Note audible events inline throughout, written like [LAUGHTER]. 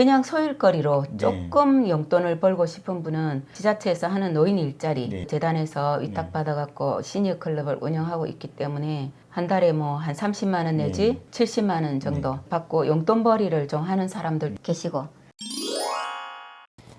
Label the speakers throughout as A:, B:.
A: 그냥 소일거리로
B: 네.
A: 조금 용돈을 벌고 싶은 분은 지자체에서 하는 노인 일자리
B: 네.
A: 재단에서 위탁받아갖고 시니어 클럽을 운영하고 있기 때문에 한 달에 뭐 한 30만 원 내지
B: 네.
A: 70만 원 정도 받고 용돈벌이를 좀 하는 사람들 계시고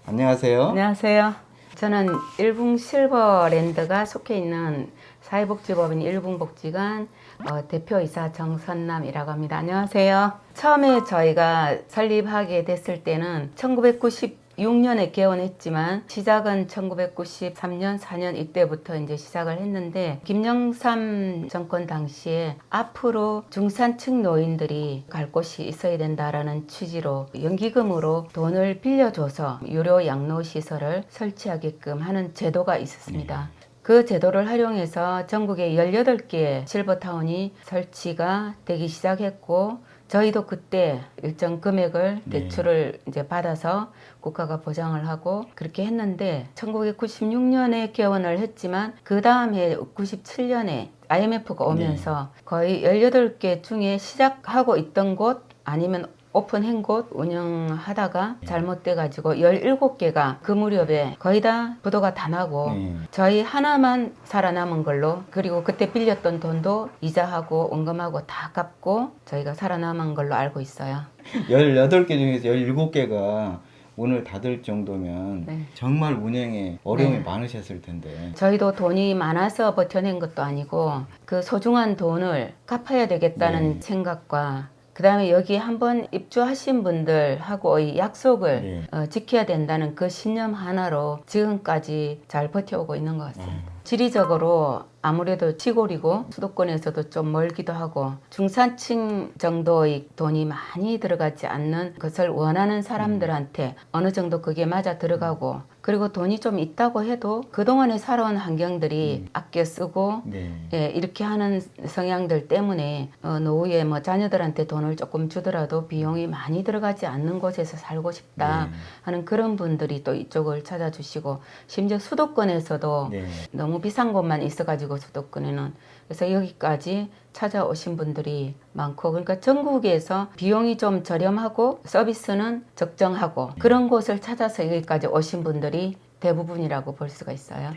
B: 안녕하세요.
A: 안녕하세요. 저는 일붕 실버랜드가 속해 있는 사회복지법인 일붕복지관 어, 대표이사 정선남이라고 합니다. 안녕하세요. 처음에 저희가 설립하게 됐을 때는 1996년에 개원했지만 시작은 1993년, 4년 이때부터 이제 시작을 했는데 김영삼 정권 당시에 앞으로 중산층 노인들이 갈 곳이 있어야 된다라는 취지로 연기금으로 돈을 빌려줘서 유료 양로 시설을 설치하게끔 하는 제도가 있었습니다. 그 제도를 활용해서 전국에 18개의 실버타운이 설치가 되기 시작했고 저희도 그때 일정 금액을
B: 네.
A: 대출을 이제 받아서 국가가 보장을 하고 그렇게 했는데 1996년에 개원을 했지만 그 다음 해 97년에 IMF가 오면서 거의 18개 중에 시작하고 있던 곳 아니면 오픈한 곳 운영하다가 잘못돼 가지고 17개가 그 무렵에 거의 다 부도가 다 나고
B: 네.
A: 저희 하나만 살아남은 걸로 그리고 그때 빌렸던 돈도 이자하고 원금하고 다 갚고 저희가 살아남은 걸로 알고 있어요.
B: 18개 중에서 17개가 문을 닫을 정도면
A: 네.
B: 정말 운영에 어려움이
A: 네.
B: 많으셨을 텐데.
A: 저희도 돈이 많아서 버텨낸 것도 아니고 그 소중한 돈을 갚아야 되겠다는
B: 네.
A: 생각과 그 다음에 여기 한번 입주하신 분들하고의 약속을
B: 네.
A: 어, 지켜야 된다는 그 신념 하나로 지금까지 잘 버텨오고 있는 것 같습니다.
B: 아,
A: 지리적으로 아무래도 시골이고 수도권에서도 좀 멀기도 하고 중산층 정도의 돈이 많이 들어가지 않는 것을 원하는 사람들한테 어느 정도 그게 맞아 들어가고 그리고 돈이 좀 있다고 해도 그동안에 살아온 환경들이 아껴 쓰고
B: 네.
A: 예, 이렇게 하는 성향들 때문에 어, 노후에 뭐 자녀들한테 돈을 조금 주더라도 비용이 많이 들어가지 않는 곳에서 살고 싶다
B: 네.
A: 하는 그런 분들이 또 이쪽을 찾아주시고 심지어 수도권에서도
B: 네.
A: 너무 비싼 곳만 있어가지고 수도권에는 그래서 여기까지 찾아오신 분들이 많고 그러니까 전국에서 비용이 좀 저렴하고 서비스는 적정하고 그런 곳을 찾아서 여기까지 오신 분들이 대부분이라고 볼 수가 있어요.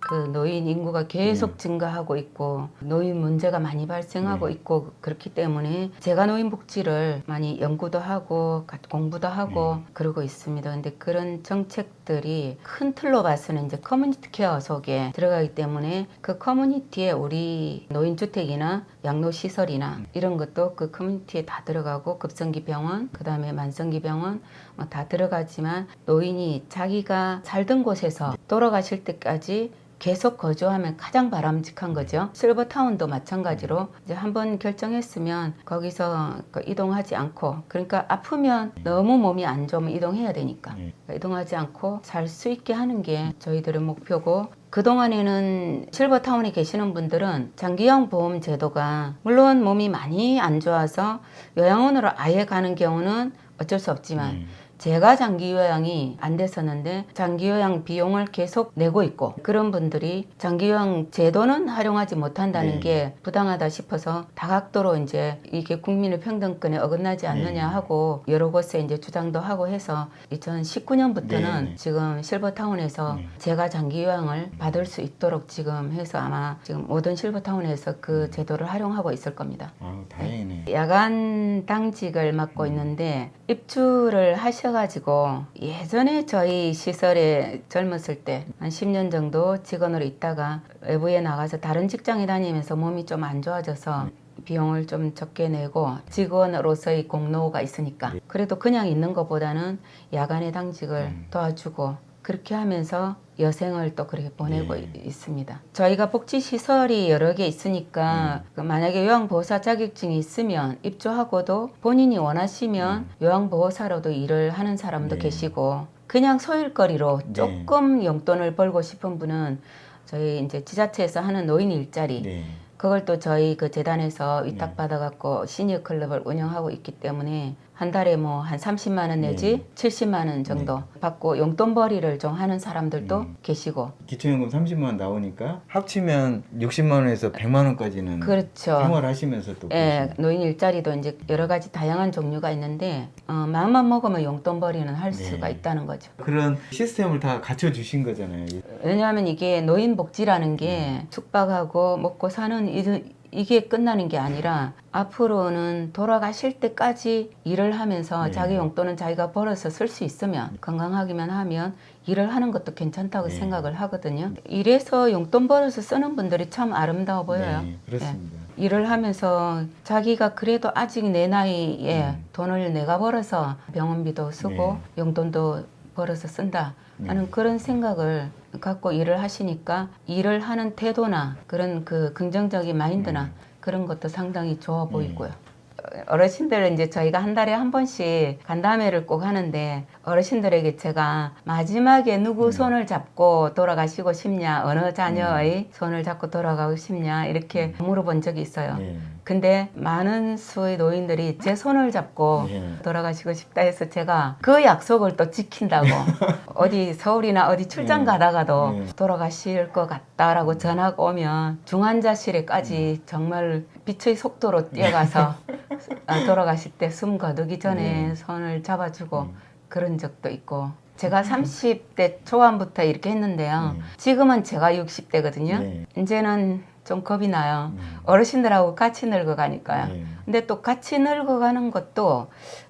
A: 그 노인 인구가 계속 증가하고 있고 노인 문제가 많이 발생하고
B: 네.
A: 있고 그렇기 때문에 제가 노인 복지를 많이 연구도 하고 가- 공부도 하고 그러고 있습니다. 근데 그런 정책 들이 큰 틀로 봐서는 이제 커뮤니티 케어 속에 들어가기 때문에 그 커뮤니티에 우리 노인 주택이나 양로 시설이나 이런 것도 그 커뮤니티에 다 들어가고 급성기 병원 그 다음에 만성기 병원 뭐다 들어가지만 노인이 자기가 살던 곳에서 돌아가실 때까지 계속 거주하면 가장 바람직한 거죠. 실버타운도 마찬가지로 이제 한번 결정했으면 거기서 그 이동하지 않고 그러니까 아프면 너무 몸이 안 좋으면 이동해야 되니까
B: 네.
A: 그러니까 이동하지 않고 살수 있게 하는 게 저희들의 목표고 그동안에는 실버타운에 계시는 분들은 장기요양 보험 제도가 물론 몸이 많이 안 좋아서 요양원으로 아예 가는 경우는 어쩔 수 없지만
B: 음.
A: 제가 장기 요양이 안 됐었는데 장기 요양 비용을 계속 내고 있고 그런 분들이 장기 요양 제도는 활용하지 못한다는
B: 네.
A: 게 부당하다 싶어서 다각도로 이제 이게 국민의 평등권에 어긋나지 않느냐
B: 네.
A: 하고 여러 곳에 이제 주장도 하고 해서 2019년부터는
B: 네.
A: 지금 실버타운에서
B: 네.
A: 제가 장기 요양을 받을 수 있도록 지금 해서 아마 지금 모든 실버타운에서 그
B: 음.
A: 제도를 활용하고 있을 겁니다.
B: 아, 다행이네.
A: 야간 당직을 맡고 있는데 입주를 하셔 가지고 예전에 저희 시설에 젊었을 때 한 10년 정도 직원으로 있다가 외부에 나가서 다른 직장에 다니면서 몸이 좀 안 좋아져서 비용을 좀 적게 내고 직원으로서의 공로가 있으니까 그래도 그냥 있는 것보다는 야간에 당직을
B: 음.
A: 도와주고 그렇게 하면서 여생을 또 그렇게 보내고
B: 네.
A: 이- 있습니다. 저희가 복지 시설이 여러 개 있으니까 그 만약에 요양보호사 자격증이 있으면 입주하고도 본인이 원하시면 요양보호사로도 일을 하는 사람도
B: 네.
A: 계시고 그냥 소일거리로
B: 네.
A: 조금 용돈을 벌고 싶은 분은 저희 이제 지자체에서 하는 노인 일자리
B: 네.
A: 그걸 또 저희 그 재단에서 위탁받아 갖고 시니어 클럽을 운영하고 있기 때문에 한 달에 뭐 한 30만 원 내지 70만 원 정도 받고 용돈벌이를 좀 하는 사람들도
B: 음.
A: 계시고
B: 기초연금 30만 원 나오니까 합치면 60만 원에서 100만 원까지는
A: 그렇죠.
B: 생활하시면서 또
A: 예. 노인 일자리도 이제 여러 가지 다양한 종류가 있는데 어, 마음만 먹으면 용돈벌이는 할
B: 네.
A: 수가 있다는 거죠.
B: 그런 시스템을 다 갖춰 주신 거잖아요.
A: 왜냐하면 이게 노인 복지라는 게 숙박하고 먹고 사는 일, 이게 끝나는 게 아니라 앞으로는 돌아가실 때까지 일을 하면서
B: 네.
A: 자기 용돈은 자기가 벌어서 쓸 수 있으면 건강하기만 하면 일을 하는 것도 괜찮다고
B: 네.
A: 생각을 하거든요. 이래서 용돈 벌어서 쓰는 분들이 참 아름다워 보여요.
B: 네, 그렇습니다.
A: 일을 하면서 자기가 그래도 아직 내 나이에
B: 음.
A: 돈을 내가 벌어서 병원비도 쓰고 용돈도 벌어서 쓴다 하는
B: 네.
A: 그런 생각을 갖고 일을 하시니까 일을 하는 태도나 그런 그 긍정적인 마인드나
B: 음.
A: 그런 것도 상당히 좋아 보이고요. 어르신들은 이제 저희가 한 달에 한 번씩 간담회를 꼭 하는데 어르신들에게 제가 마지막에 누구
B: 음.
A: 손을 잡고 돌아가시고 싶냐 어느 자녀의 손을 잡고 돌아가고 싶냐 이렇게 물어본 적이 있어요.
B: 네.
A: 근데 많은 수의 노인들이 제 손을 잡고
B: 네.
A: 돌아가시고 싶다 해서 제가 그 약속을 또 지킨다고 [LAUGHS] 어디 서울이나 어디 출장
B: 네.
A: 가다가도
B: 네.
A: 돌아가실 것 같다라고 전화가 오면 중환자실에까지 정말 빛의 속도로 뛰어가서 [LAUGHS] 아, 돌아가실 때 숨 거두기 전에
B: 네.
A: 손을 잡아주고
B: 음.
A: 그런 적도 있고 제가 30대 초반부터 이렇게 했는데요.
B: 네.
A: 지금은 제가 60대거든요.
B: 네.
A: 이제는 좀 겁이 나요.
B: 음.
A: 어르신들하고 같이 늙어가니까요.
B: 네.
A: 근데 또 같이 늙어가는 것도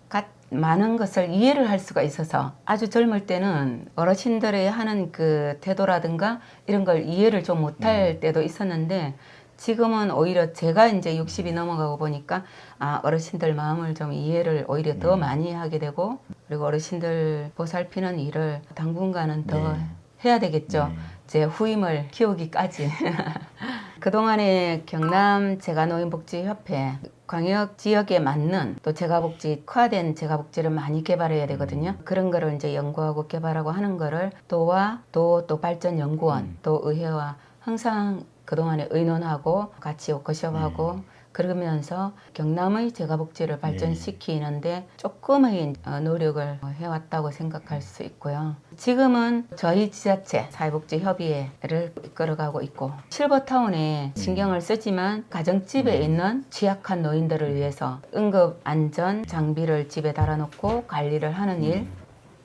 A: 가- 많은 것을 이해를 할 수가 있어서 아주 젊을 때는 어르신들이 하는 그 태도라든가 이런 걸 이해를 좀 못할
B: 음.
A: 때도 있었는데 지금은 오히려 제가 이제 60이 넘어가고 보니까 아 어르신들 마음을 좀 이해를 오히려 더
B: 음.
A: 많이 하게 되고 그리고 어르신들 보살피는 일을 당분간은 더
B: 네.
A: 해야 되겠죠.
B: 네.
A: 제 후임을 키우기까지. [LAUGHS] 그동안에 경남 재가노인복지협회 광역 지역에 맞는 또 재가복지 특화된 재가복지를 많이 개발해야 되거든요. 그런 거를 이제 연구하고 개발하고 하는 거를 또와 또 또 발전 연구원
B: 음.
A: 또 의회와 항상 그동안에 의논하고 같이 워크숍하고 그러면서 경남의 재가복지를 발전시키는데 조금의 어, 노력을 해왔다고 생각할 수 있고요. 지금은 저희 지자체 사회복지협의회를 이끌어가고 있고 실버타운에 신경을 쓰지만 가정집에
B: 음.
A: 있는 취약한 노인들을 위해서 응급 안전 장비를 집에 달아놓고 관리를 하는 일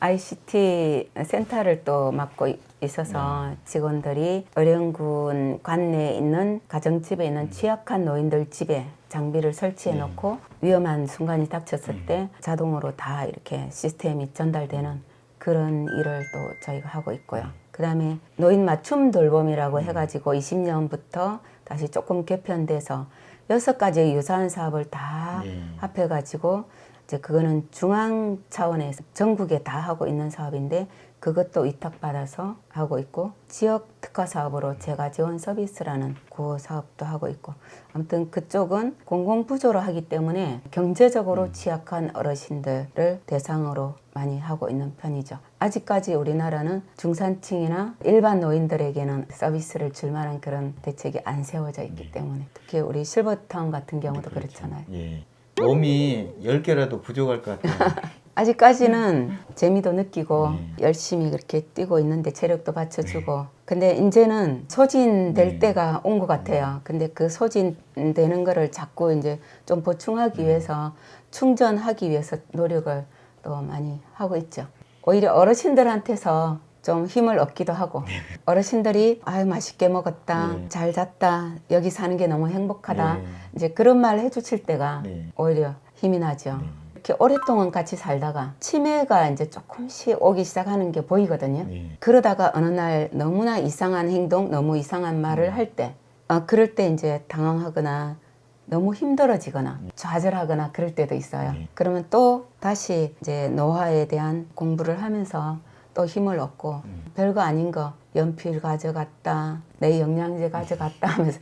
A: ICT 센터를 또 맡고 이- 있어서 직원들이 어령군 관내에 있는 가정집에 있는 취약한 노인들 집에 장비를 설치해 놓고 위험한 순간이 닥쳤을 때 자동으로 다 이렇게 시스템이 전달되는 그런 일을 또 저희가 하고 있고요. 그다음에 노인 맞춤 돌봄이라고 해가지고 20년부터 다시 조금 개편돼서 여섯 가지의 유사한 사업을 다
B: 네.
A: 합해가지고 이제 그거는 중앙 차원에서 전국에 다 하고 있는 사업인데 그것도 위탁받아서 하고 있고 지역 특화 사업으로 제가 지원 서비스라는 그 사업도 하고 있고 아무튼 그쪽은 공공 부조로 하기 때문에 경제적으로 취약한 어르신들을 대상으로 많이 하고 있는 편이죠. 아직까지 우리나라는 중산층이나 일반 노인들에게는 서비스를 줄 만한 그런 대책이 안 세워져 있기 때문에 특히 우리 실버타운 같은 경우도 그렇잖아요.
B: 예. 몸이 10개라도 부족할 것 같아요. [LAUGHS]
A: 아직까지는 재미도 느끼고
B: 네.
A: 열심히 그렇게 뛰고 있는데 체력도 받쳐주고 근데 이제는 소진될
B: 네.
A: 때가 온 것 같아요. 근데 그 소진되는 거를 자꾸 이제 좀 보충하기
B: 네.
A: 위해서 충전하기 위해서 노력을 또 많이 하고 있죠. 오히려 어르신들한테서 좀 힘을 얻기도 하고 어르신들이 아유 맛있게 먹었다
B: 네.
A: 잘 잤다 여기 사는 게 너무 행복하다
B: 네.
A: 이제 그런 말 해주실 때가
B: 네.
A: 오히려 힘이 나죠.
B: 네.
A: 이렇게 오랫동안 같이 살다가 치매가 이제 조금씩 오기 시작하는 게 보이거든요.
B: 네.
A: 그러다가 어느 날 너무나 이상한 행동, 너무 이상한 말을 할 때, 어, 그럴 때 이제 당황하거나 너무 힘들어지거나 좌절하거나 그럴 때도 있어요.
B: 네.
A: 그러면 또 다시 이제 노화에 대한 공부를 하면서 또 힘을 얻고 별거 아닌 거 연필 가져갔다 내 영양제 가져갔다 하면서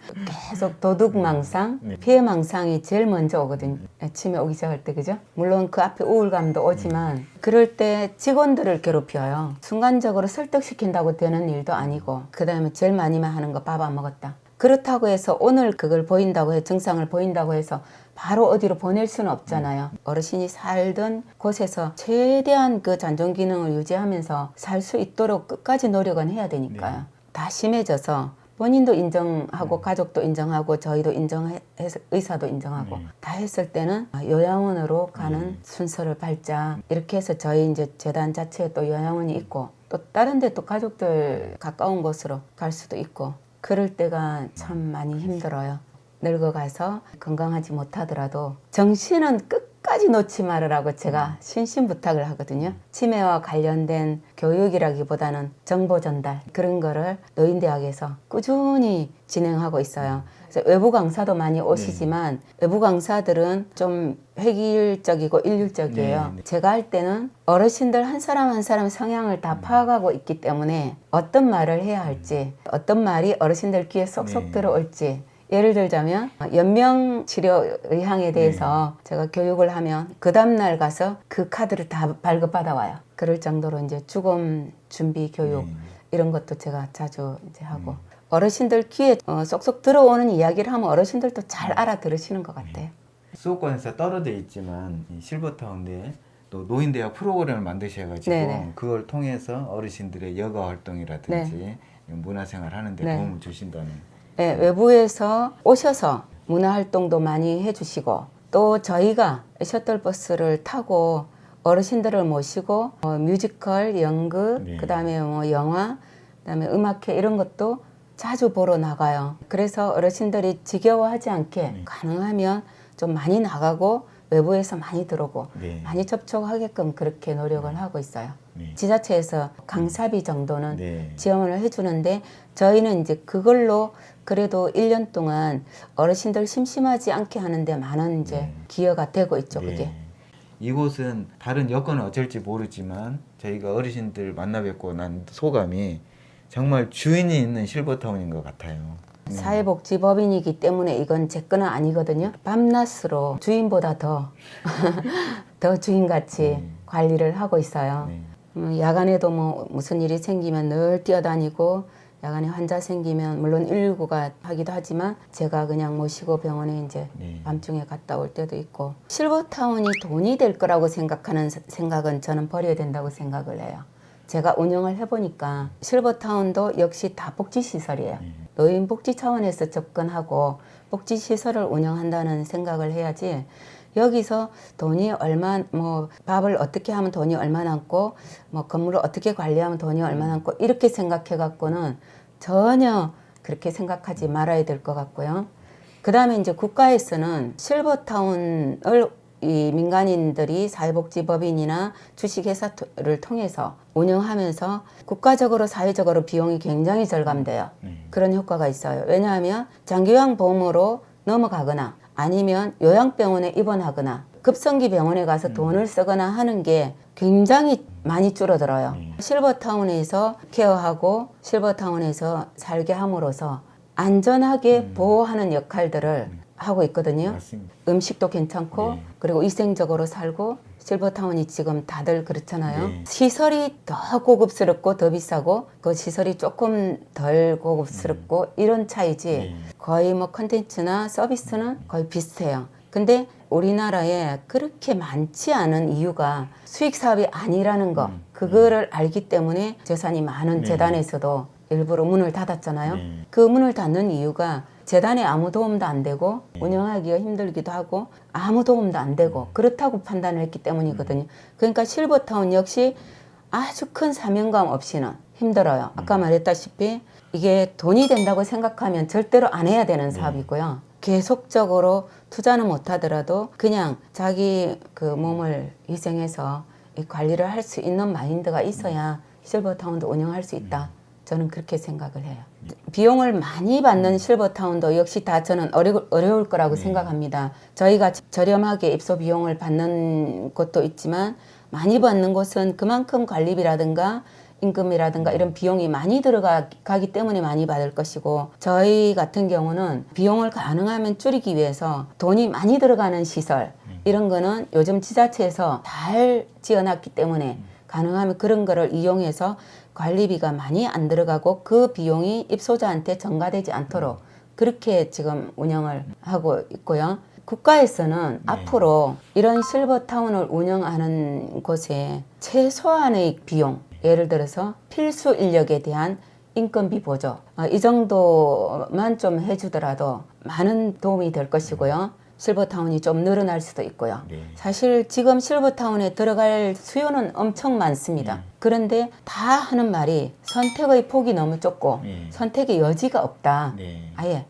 A: 계속 도둑망상
B: 네.
A: 피해망상이 제일 먼저 오거든요. 아침에 오기 시작할 때 그죠? 물론 그 앞에 우울감도 오지만 그럴 때 직원들을 괴롭혀요. 순간적으로 설득시킨다고 되는 일도 아니고 그 다음에 제일 많이만 하는 거 밥 안 먹었다. 그렇다고 해서 오늘 그걸 보인다고 해 증상을 보인다고 해서 바로 어디로 보낼 수는 없잖아요. 어르신이 살던 곳에서 최대한 그 잔존 기능을 유지하면서 살 수 있도록 끝까지 노력은 해야 되니까요.
B: 네.
A: 다 심해져서 본인도 인정하고
B: 네.
A: 가족도 인정하고 저희도 인정해서 의사도 인정하고
B: 네.
A: 다 했을 때는 요양원으로 가는
B: 네.
A: 순서를 밟자 이렇게 해서 저희 이제 재단 자체에 또 요양원이 있고 또 다른 데 또 가족들 가까운 곳으로 갈 수도 있고 그럴 때가 참 많이 힘들어요. 늙어가서 건강하지 못하더라도 정신은 끝까지 놓지 말으라고 제가 신신 부탁을 하거든요. 치매와 관련된 교육이라기보다는 정보 전달 그런 거를 노인대학에서 꾸준히 진행하고 있어요. 그래서 외부 강사도 많이 오시지만 외부 강사들은 좀 획일적이고 일률적이에요.
B: 네, 네.
A: 제가 할 때는 어르신들 한 사람 한 사람 성향을 다 파악하고 있기 때문에 어떤 말을 해야 할지 어떤 말이 어르신들 귀에 쏙쏙
B: 네.
A: 들어올지 예를 들자면 연명 치료 의향에 대해서 제가 교육을 하면 그 다음 날 가서 그 카드를 다 발급받아 와요. 그럴 정도로 이제 죽음 준비 교육
B: 네.
A: 이런 것도 제가 자주 이제 하고 어르신들 귀에 어, 쏙쏙 들어오는 이야기를 하면 어르신들도 잘 알아들으시는 것 같아요.
B: 수도권에서 떨어져 있지만 이 실버타운 내에 또 노인대학 프로그램을 만드셔가지고
A: 네네.
B: 그걸 통해서 어르신들의 여가 활동이라든지 문화생활 하는데
A: 네.
B: 도움을 주신다는
A: 네, 외부에서 오셔서 문화 활동도 많이 해주시고 또 저희가 셔틀버스를 타고 어르신들을 모시고 어, 뮤지컬, 연극,
B: 네.
A: 그다음에 뭐 영화, 그다음에 음악회 이런 것도 자주 보러 나가요. 그래서 어르신들이 지겨워하지 않게
B: 네.
A: 가능하면 좀 많이 나가고 외부에서 많이 들어오고
B: 네.
A: 많이 접촉하게끔 그렇게 노력을 하고 있어요.
B: 네.
A: 지자체에서 강사비 정도는
B: 네.
A: 지원을 해주는데 저희는 이제 그걸로 그래도 1년 동안 어르신들 심심하지 않게 하는데 많은 이제
B: 네.
A: 기여가 되고 있죠, 그게.
B: 네. 이곳은 다른 여건은 어쩔지 모르지만 저희가 어르신들 만나 뵙고 난 소감이 정말 주인이 있는 실버타운인 것 같아요. 음.
A: 사회복지법인이기 때문에 이건 제 거는 아니거든요. 밤낮으로 주인보다 더, [LAUGHS] 더 주인같이
B: 네.
A: 관리를 하고 있어요.
B: 네.
A: 음, 야간에도 뭐 무슨 일이 생기면 늘 뛰어다니고 야간에 환자 생기면 물론 119가 하기도 하지만 제가 그냥 모시고 병원에 이제
B: 네.
A: 밤중에 갔다 올 때도 있고 실버타운이 돈이 될 거라고 생각하는 세- 생각은 저는 버려야 된다고 생각을 해요. 제가 운영을 해보니까 실버타운도 역시 다 복지시설이에요.
B: 네.
A: 노인 복지 차원에서 접근하고 복지 시설을 운영한다는 생각을 해야지 여기서 돈이 얼마 뭐 밥을 어떻게 하면 돈이 얼마 남고 뭐 건물을 어떻게 관리하면 돈이 얼마 남고 이렇게 생각해 갖고는 전혀 그렇게 생각하지 말아야 될 것 같고요. 그 다음에 이제 국가에서는 실버타운을 이 민간인들이 사회복지법인이나 주식회사를 통해서 운영하면서 국가적으로 사회적으로 비용이 굉장히 절감돼요.
B: 네.
A: 그런 효과가 있어요. 왜냐하면 장기요양 보험으로 넘어가거나 아니면 요양병원에 입원하거나 급성기 병원에 가서 돈을 쓰거나 하는 게 굉장히 많이 줄어들어요.
B: 네.
A: 실버타운에서 케어하고 실버타운에서 살게 함으로써 안전하게 보호하는 역할들을 하고 있거든요.
B: 맞습니다.
A: 음식도 괜찮고
B: 네.
A: 그리고 위생적으로 살고 실버타운이 지금 다들 그렇잖아요.
B: 네.
A: 시설이 더 고급스럽고 더 비싸고 그 시설이 조금 덜 고급스럽고 이런 차이지
B: 네.
A: 거의 뭐 컨텐츠나 서비스는 거의 비슷해요. 근데 우리나라에 그렇게 많지 않은 이유가 수익 사업이 아니라는 거
B: 음.
A: 그거를 알기 때문에 재산이 많은
B: 네.
A: 재단에서도 일부러 문을 닫았잖아요.
B: 네.
A: 그 문을 닫는 이유가 재단에 아무 도움도 안 되고 운영하기가 힘들기도 하고 아무 도움도 안 되고 그렇다고 판단을 했기 때문이거든요. 그러니까 실버타운 역시 아주 큰 사명감 없이는 힘들어요. 아까 말했다시피 이게 돈이 된다고 생각하면 절대로 안 해야 되는 사업이고요. 계속적으로 투자는 못 하더라도 그냥 자기 그 몸을 희생해서 이 관리를 할 수 있는 마인드가 있어야 실버타운도 운영할 수 있다. 저는 그렇게 생각을 해요. 비용을 많이 받는 실버타운도 역시 다 저는 어려, 어려울 거라고 생각합니다. 저희가 저렴하게 입소 비용을 받는 곳도 있지만 많이 받는 곳은 그만큼 관리비라든가 임금이라든가 이런 비용이 많이 들어가기 때문에 많이 받을 것이고 저희 같은 경우는 비용을 가능하면 줄이기 위해서 돈이 많이 들어가는 시설 이런 거는 요즘 지자체에서 잘 지어놨기 때문에 가능하면 그런 거를 이용해서 관리비가 많이 안 들어가고 그 비용이 입소자한테 전가되지 않도록 그렇게 지금 운영을 하고 있고요. 국가에서는
B: 네.
A: 앞으로 이런 실버타운을 운영하는 곳에 최소한의 비용, 예를 들어서 필수 인력에 대한 인건비 보조, 어, 이 정도만 좀 해주더라도 많은 도움이 될 것이고요. 실버타운이 좀 늘어날 수도 있고요.
B: 네.
A: 사실 지금 실버타운에 들어갈 수요는 엄청 많습니다.
B: 음.
A: 그런데 다 하는 말이 선택의 폭이 너무 좁고
B: 네.
A: 선택의 여지가 없다.
B: 네.
A: 아예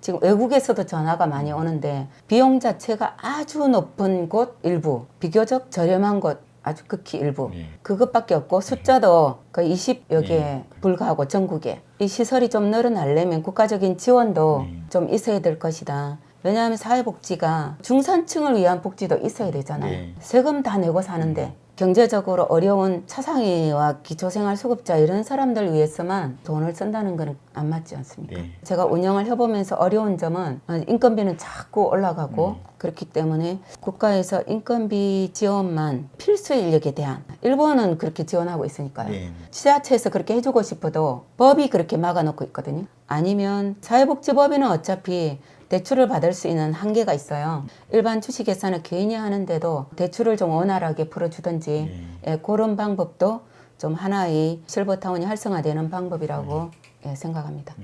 A: 지금 외국에서도 전화가 많이 오는데 비용 자체가 아주 높은 곳 일부, 비교적 저렴한 곳 아주 극히 일부
B: 네.
A: 그것밖에 없고 숫자도 거의 20여 개
B: 네.
A: 불과하고 전국에 이 시설이 좀 늘어나려면 국가적인 지원도
B: 네.
A: 좀 있어야 될 것이다. 왜냐하면 사회복지가 중산층을 위한 복지도 있어야 되잖아요.
B: 네.
A: 세금 다 내고 사는데 경제적으로 어려운 차상위와 기초생활수급자 이런 사람들 위해서만 돈을 쓴다는 건 안 맞지 않습니까?
B: 네.
A: 제가 운영을 해보면서 어려운 점은 인건비는 자꾸 올라가고
B: 음.
A: 그렇기 때문에 국가에서 인건비 지원만 필수 인력에 대한 일본은 그렇게 지원하고 있으니까요.
B: 네.
A: 지자체에서 그렇게 해주고 싶어도 법이 그렇게 막아놓고 있거든요. 아니면 사회복지법에는 어차피 대출을 받을 수 있는 한계가 있어요. 일반 주식 계산을 개인이 하는데도 대출을 좀 원활하게 풀어주든지
B: 네.
A: 예, 그런 방법도 좀 하나의 실버타운이 활성화되는 방법이라고 예, 생각합니다.